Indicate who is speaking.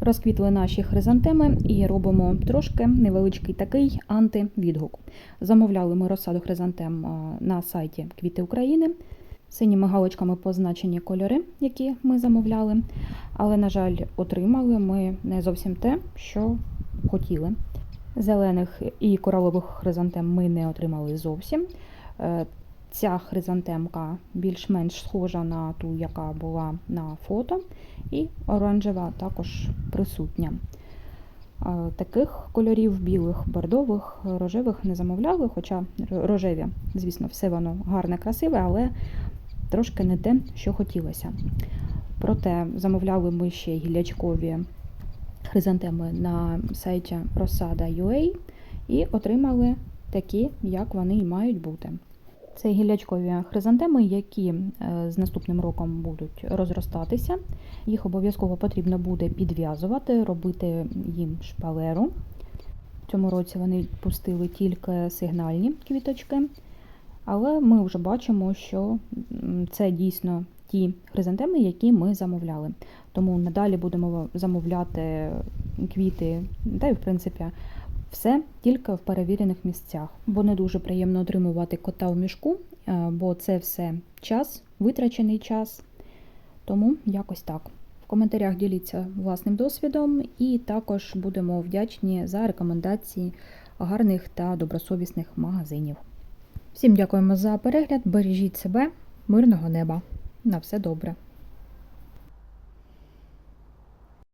Speaker 1: Розквітли наші хризантеми і робимо трошки невеличкий такий антивідгук. Замовляли ми розсаду хризантем на сайті Квіти України. Синіми галочками позначені кольори, які ми замовляли, але, на жаль, отримали ми не зовсім те, що хотіли. Зелених і коралових хризантем ми не отримали зовсім. Ця хризантемка більш-менш схожа на ту, яка була на фото, і оранжева також присутня. Таких кольорів білих, бордових, рожевих не замовляли, хоча рожеві, звісно, все воно гарне, красиве, але трошки не те, що хотілося. Проте замовляли ми ще гілячкові хризантеми на сайті Розсада.ua і отримали такі, як вони і мають бути. Це гілячкові хризантеми, які е, з наступним роком будуть розростатися. Їх обов'язково потрібно буде підв'язувати, робити їм шпалеру. В цьому році вони пустили тільки сигнальні квіточки, але ми вже бачимо, що це дійсно ті хризантеми, які ми замовляли. Тому надалі будемо замовляти квіти, та й в принципі все тільки в перевірених місцях, бо не дуже приємно отримувати кота в мішку, е, бо це все час, витрачений час. Тому якось так. В коментарях діліться власним досвідом, і також будемо вдячні за рекомендації гарних та добросовісних магазинів. Всім дякуємо за перегляд, бережіть себе, мирного неба. На все добре.